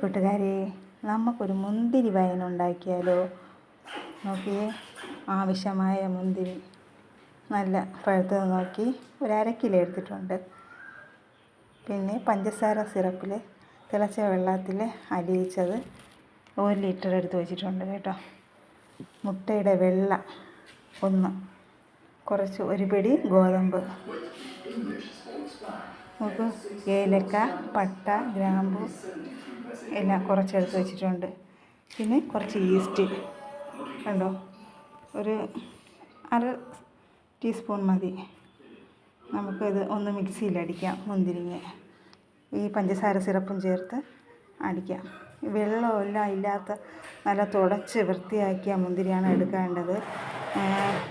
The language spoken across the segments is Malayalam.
കൂട്ടുകാരെ നമുക്കൊരു മുന്തിരി വയൻ ഉണ്ടാക്കിയാലോ? നോക്കിയേ ആവശ്യമായ മുന്തിരി. നല്ല പഴുത്തത് നോക്കി ഒരു അര കിലോ എടുത്തിട്ടുണ്ട്. പിന്നെ പഞ്ചസാര സിറപ്പിൽ തിളച്ച വെള്ളത്തിൽ അലിയിച്ചത് ഒരു ലിറ്റർ എടുത്ത് വെച്ചിട്ടുണ്ട് കേട്ടോ. മുട്ടയുടെ വെള്ള ഒന്ന്. കുറച്ച് ഒരു പിടി ഗോതമ്പ്. നമുക്ക് ഏലക്ക പട്ട ഗ്രാമ്പു എല്ലാം കുറച്ചെടുത്ത് വെച്ചിട്ടുണ്ട്. പിന്നെ കുറച്ച് ഈസ്റ്റ് കണ്ടോ? ഒരു അര ടീസ്പൂൺ മതി. നമുക്കിത് ഒന്ന് മിക്സിയിലടിക്കാം മുന്തിരിങ്ങ. ഈ പഞ്ചസാര സിറപ്പും ചേർത്ത് അടിക്കാം. വെള്ളമെല്ലാം ഇല്ലാത്ത നല്ല തുടച്ച് വൃത്തിയാക്കിയ മുന്തിരിയാണ് എടുക്കേണ്ടത്.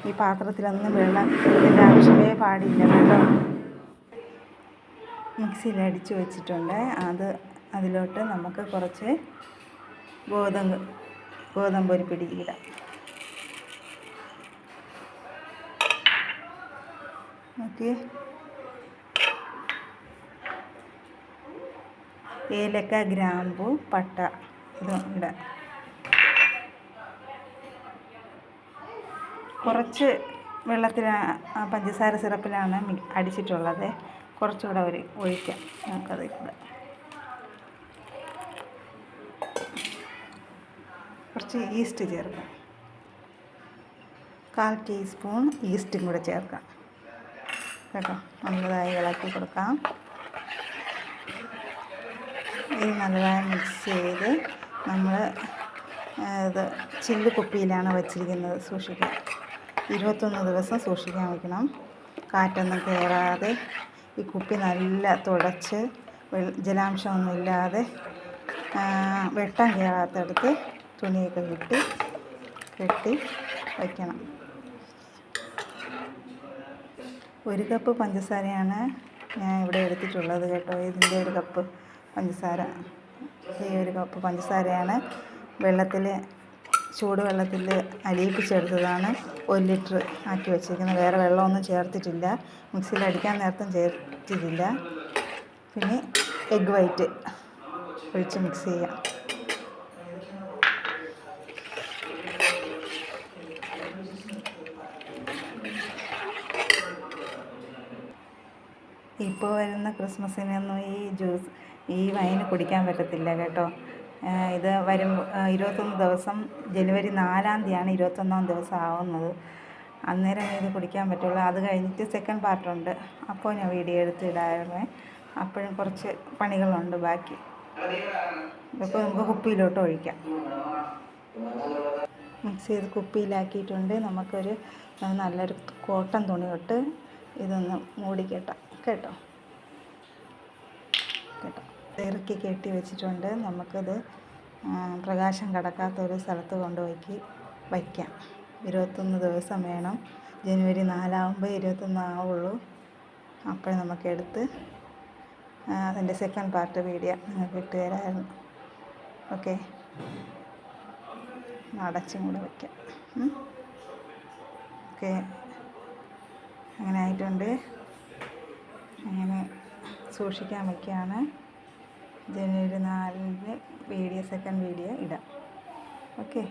ഈ പാത്രത്തിലൊന്നും വെള്ളം ഇതിന്റെ ആവശ്യമേ പാടില്ല കേട്ടോ. മിക്സിയിൽ അടിച്ചു വെച്ചിട്ടുണ്ട്. അത് അതിലോട്ട് നമുക്ക് കുറച്ച് ഗോതമ്പ് ഗോതമ്പ് ഒരു പിടി ഇടാം ഓക്കെ ഏലക്ക ഗ്രാമ്പു പട്ട ഇതും ഇടാം. കുറച്ച് വെള്ളത്തിൽ പഞ്ചസാര സിറപ്പിലാണ് അടിച്ചിട്ടുള്ളത്. കുറച്ചുകൂടെ ഒരു ഒഴിക്കാം നമുക്കത് കൂടെ കുറച്ച് ഈസ്റ്റ് ചേർക്കാം. കാൽ ടീസ്പൂൺ ഈസ്റ്റും കൂടെ ചേർക്കാം. കേട്ടോ? നല്ലതായി ഇളക്കി കൊടുക്കാം. ഇത് നല്ലതായി മിക്സ് ചെയ്ത് നമ്മൾ ഇത് ചില്ല് കുപ്പിയിലാണ് വച്ചിരിക്കുന്നത് സൂക്ഷിക്കുക. ഇരുപത്തൊന്ന് ദിവസം സൂക്ഷിക്കാൻ വയ്ക്കണം കാറ്റൊന്നും കയറാതെ ഈ കുപ്പി നല്ല തുടച്ച് ജലാംശമൊന്നുമില്ലാതെ വെട്ടം കയറാത്തടുത്ത് തുണിയൊക്കെ കെട്ടി കെട്ടി വയ്ക്കണം ഒരു കപ്പ് പഞ്ചസാരയാണ് ഞാൻ ഇവിടെ എടുത്തിട്ടുള്ളത് കേട്ടോ. ഇതിന്റെ ഒരു കപ്പ് പഞ്ചസാര. ഈ ഒരു കപ്പ് പഞ്ചസാരയാണ് വെള്ളത്തിൽ ചൂടുവെള്ളത്തിൽ അലിയിപ്പിച്ചെടുത്തതാണ് ഒരു ലിറ്റർ ആക്കി വെച്ചിരിക്കുന്നത്. വേറെ വെള്ളമൊന്നും ചേർത്തിട്ടില്ല. മിക്സിയിൽ അടിക്കാൻ നേരത്തും ചേർത്തിട്ടില്ല. പിന്നെ എഗ് വൈറ്റ് ഒഴിച്ച് മിക്സ് ചെയ്യാം. ഇപ്പോൾ വരുന്ന ക്രിസ്മസിനൊന്നും ഈ ജ്യൂസ് ഈ വൈൻ കുടിക്കാൻ പറ്റത്തില്ല കേട്ടോ. ഇത് വരും ഇരുപത്തൊന്ന് ദിവസം ജനുവരി നാലാം തീയതിയാണ് ഇരുപത്തൊന്നാം ദിവസം ആവുന്നത്. അന്നേരം ഇത് കുടിക്കാൻ പറ്റുള്ളൂ. അത് കഴിഞ്ഞിട്ട് സെക്കൻഡ് പാർട്ടുണ്ട് അപ്പോൾ ഞാൻ വീഡിയോ എടുത്തിടായിരുന്നേ അപ്പോഴും കുറച്ച് പണികളുണ്ട് ബാക്കി. ഇപ്പോൾ നമുക്ക് കുപ്പിയിലോട്ട് ഒഴിക്കാം. മിക്സ് ചെയ്ത് കുപ്പിയിലാക്കിയിട്ടുണ്ട്. നമുക്കൊരു നല്ലൊരു കോട്ടൺ തുണി തൊട്ട് ഇതൊന്ന് മൂടിക്കെട്ടാം. കേട്ടോ? കേട്ടോ? ഇറക്കി കെട്ടി വെച്ചിട്ടുണ്ട്. നമുക്കത് പ്രകാശം കടക്കാത്ത ഒരു സ്ഥലത്ത് കൊണ്ടുപോയി വയ്ക്കാം. ഇരുപത്തൊന്ന് ദിവസം വേണം. ജനുവരി നാലാവുമ്പോൾ ഇരുപത്തൊന്ന് ആവുള്ളൂ. അപ്പോൾ നമുക്കെടുത്ത് അതിന്റെ സെക്കൻഡ് പാർട്ട് വീഡിയോ നിങ്ങൾക്ക് ഇട്ടുതരായിരുന്നു ഓക്കെ അടച്ചും കൂടെ വയ്ക്കാം. ഓക്കെ അങ്ങനെ ആയിട്ടുണ്ട്. അങ്ങനെ സൂക്ഷിക്കാൻ വയ്ക്കുകയാണ്. ജനുവരി നാലിന് വീഡിയോ സെക്കൻഡ് വീഡിയോ ഇടാം. ഓക്കെ